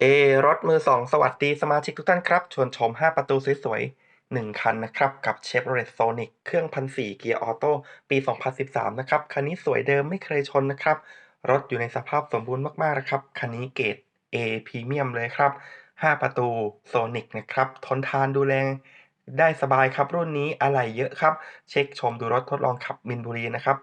เอรถมือสองสวัสดีสมาชิกทุกท่านครับ ชวนชม 5 ประตูสวยๆ 1 คันนะครับ กับ Chevrolet Sonic เครื่องพันสี่เกียร์ออโต้ปี 2013 นะครับ คันนี้สวยเดิมไม่เคยชนนะครับ รถอยู่ในสภาพสมบูรณ์มากๆนะครับ คันนี้เกรด A พรีเมียมเลยครับ 5 ประตู Sonic นะครับ ทนทานดูแล ได้สบายครับรุ่นนี้อะไหล่เยอะครับ เช็คชมดูรถทดลองขับมินบุรีนะครับ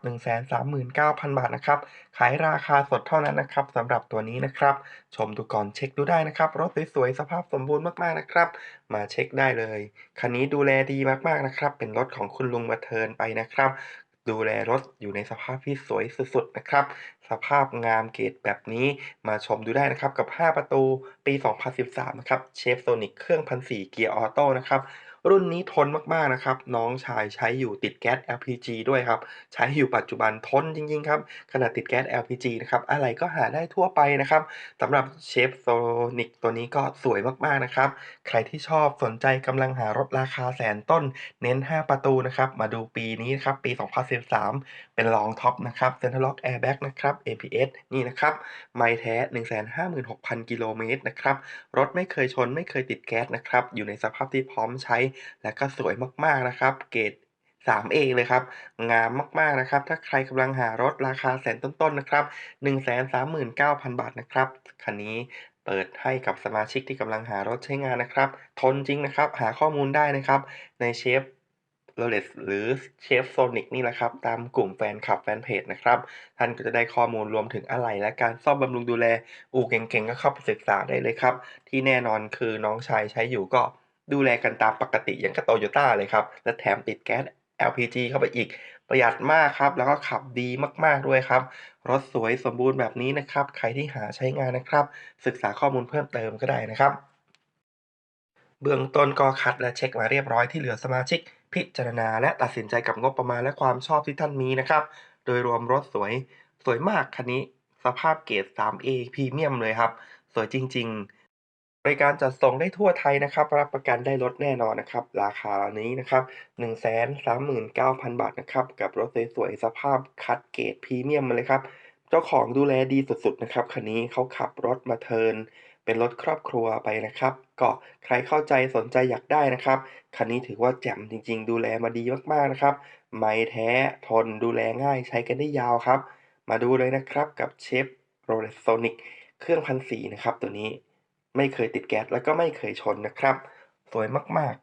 139,000 บาทนะครับ ขายราคาสดเท่านั้นนะครับสำหรับตัวนี้นะครับ ชมดูก่อนเช็คดูได้นะครับ รถสวยๆ สภาพสมบูรณ์มากๆนะครับ มาเช็คได้เลย คันนี้ดูแลดีมากๆนะครับ เป็นรถของคุณลุงมาเทินไปนะครับดูแลรถอยู่ในสภาพที่สวยสุดๆนะครับ สภาพงามเกรดแบบนี้มาชมดูได้นะครับกับ 5 ประตูปี 2013 นะครับ เชฟโซนิกเครื่อง1,400เกียร์ออโต้นะครับ รุ่นนี้ทนมากๆนะครับ น้องชายใช้อยู่ติดแก๊ส LPG ด้วยครับ ใช้อยู่ปัจจุบันทนจริงๆครับ ขนาดติดแก๊ส LPG นะครับ อะไรก็หาได้ทั่วไปนะครับสำหรับเชฟโซนิกตัวนี้ก็สวยมากๆนะครับ ใครที่ชอบสนใจกำลังหารถราคาแสนต้น เน้น 5 ประตูนะครับ มาดูปีนี้ครับ ปี 2013 เป็นรองท็อปนะครับ Central Lock Airbag นะครับ ABS นี่นะครับ ไม่แท้ 156,000 กิโลเมตรนะครับ รถไม่เคยชนไม่เคยติดแก๊สนะครับ อยู่ในสภาพที่พร้อมใช้และก็สวยมากๆนะครับ เกรด 3A เลยครับ งามมากๆนะครับ ถ้าใครกำลังหารถราคาแสนต้นๆนะครับ 139,000 บาทนะครับ คันนี้เปิดให้กับสมาชิกที่กำลังหารถใช้งานนะครับ ทนจริงนะครับ หาข้อมูลได้นะครับ ในเชฟโรเลสหรือเชฟโซนิกนี่แหละครับ ตามกลุ่มแฟนคลับแฟนเพจนะครับ ท่านก็จะได้ข้อมูลรวมถึงอะไหล่และการซ่อมบำรุงดูแล อู่เก่งๆ ก็เข้าไปศึกษาได้เลยครับ ที่แน่นอนคือน้องชายใช้อยู่ก็ ดูแลกันตามปกติอย่างกับโตโยต้าเลยครับ และแถมติดแก๊ส LPG เข้าไปอีก ประหยัดมากครับ แล้วก็ขับดีมากๆด้วยครับ รถสวยสมบูรณ์แบบนี้นะครับ ใครที่หาใช้งานนะครับ ศึกษาข้อมูลเพิ่มเติมก็ได้นะครับ เบื้องต้นก็คัดและเช็คมาเรียบร้อยที่เหลือสมาชิก พิจารณา และตัดสินใจกับงบประมาณและความชอบที่ท่านมีนะครับ โดยรวมรถสวย สวยมากคันนี้ สภาพเกรด 3A พรีเมียมเลยครับ สวยจริง ๆ บริการจัดส่งได้ทั่วไทยนะครับ รับประกันได้รถแน่นอนนะครับ ราคานี้นะครับ 139,000 บาทนะครับ กับรถสวยๆสภาพคัดเกรดพรีเมียมมาเลยครับ เจ้าของดูแลดีสุดๆนะครับ คันนี้เขาขับรถมาเทิน เป็นรถครอบครัวไปนะครับ ก็ใครเข้าใจสนใจอยากได้นะครับ คันนี้ถือว่าแจ่มจริง ๆ ดูแลมาดีมากๆนะครับ ไม่แท้ทนดูแลง่ายใช้กันได้ยาวครับ มาดูเลยนะครับกับเชฟโรเลสโซนิกเครื่อง1,400นะครับตัวนี้ ไม่เคยติดแก๊ส แล้วก็ไม่เคยชนนะครับ สวยมาก